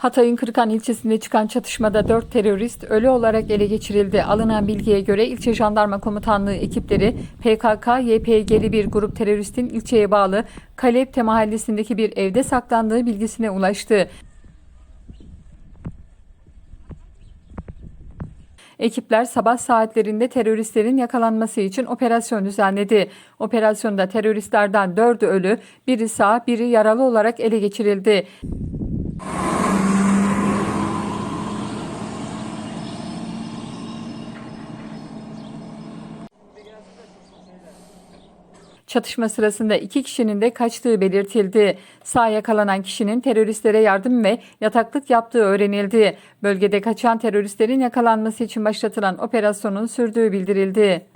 Hatay'ın Kırıkan ilçesinde çıkan çatışmada 4 terörist ölü olarak ele geçirildi. Alınan bilgiye göre ilçe jandarma komutanlığı ekipleri PKK-YPG'li bir grup teröristin ilçeye bağlı Kalepte mahallesindeki bir evde saklandığı bilgisine ulaştı. Ekipler sabah saatlerinde teröristlerin yakalanması için operasyon düzenledi. Operasyonda teröristlerden dördü ölü, biri sağ, biri yaralı olarak ele geçirildi. Çatışma sırasında iki kişinin de kaçtığı belirtildi. Sağ yakalanan kişinin teröristlere yardım ve yataklık yaptığı öğrenildi. Bölgede kaçan teröristlerin yakalanması için başlatılan operasyonun sürdüğü bildirildi.